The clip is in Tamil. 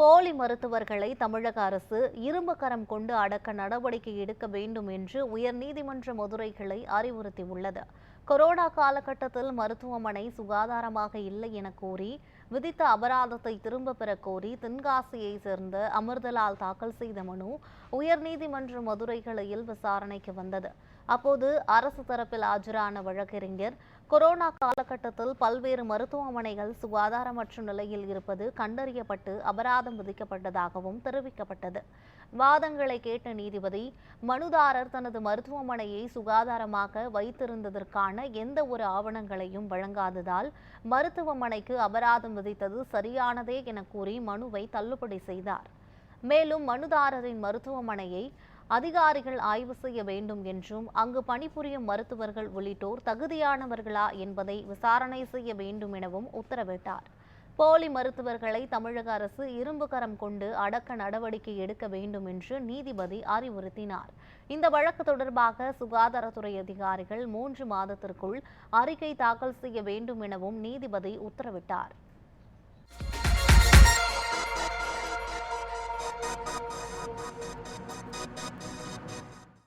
போலி மருத்துவர்களை தமிழக அரசு இரும்பு கரம் கொண்டு அடக்க நடவடிக்கை எடுக்க வேண்டும் என்று உயர்நீதிமன்ற மதுரை கிளை அறிவுறுத்தியுள்ளது. கொரோனா காலகட்டத்தில் மருத்துவமனை சுகாதாரமாக இல்லை என கூறி விதித்த அபராதத்தை திரும்ப பெற கோரி தென்காசியை சேர்ந்த அமிர்தலால் தாக்கல் செய்த மனு உயர்நீதிமன்ற மதுரை கிளையில் விசாரணைக்கு வந்தது. அப்போது அரசு தரப்பில் ஆஜரான வழக்கறிஞர் கொரோனா காலகட்டத்தில் பல்வேறு மருத்துவமனைகள் சுகாதாரமற்ற நிலையில் இருப்பது கண்டறியப்பட்டு அபராதம் விதிக்கப்பட்டதாகவும் தெரிவிக்கப்பட்டது. வாதங்களை கேட்ட நீதிபதி மனுதாரர் தனது மருத்துவமனையை சுகாதாரமாக வைத்திருந்ததற்கான எந்த ஒரு ஆவணங்களையும் வழங்காததால் மருத்துவமனைக்கு அபராதம் விதித்தது சரியானதே என கூறி மனுவை தள்ளுபடி செய்தார். மேலும் மனுதாரரின் மருத்துவமனையை அதிகாரிகள் ஆய்வு செய்ய வேண்டும் என்றும் அங்கு பணிபுரியும் மருத்துவர்கள் உள்ளிட்டோர் தகுதியானவர்களா என்பதை விசாரணை செய்ய வேண்டும் எனவும் உத்தரவிட்டார். போலி மருத்துவர்களை தமிழக அரசு இரும்புகரம் கொண்டு அடக்க நடவடிக்கை எடுக்க வேண்டும் என்று நீதிபதி அறிவுறுத்தினார். இந்த வழக்கு தொடர்பாக சுகாதாரத்துறை அதிகாரிகள் மூன்று மாதத்திற்குள் அறிக்கை தாக்கல் செய்ய வேண்டும் எனவும் நீதிபதி உத்தரவிட்டார்.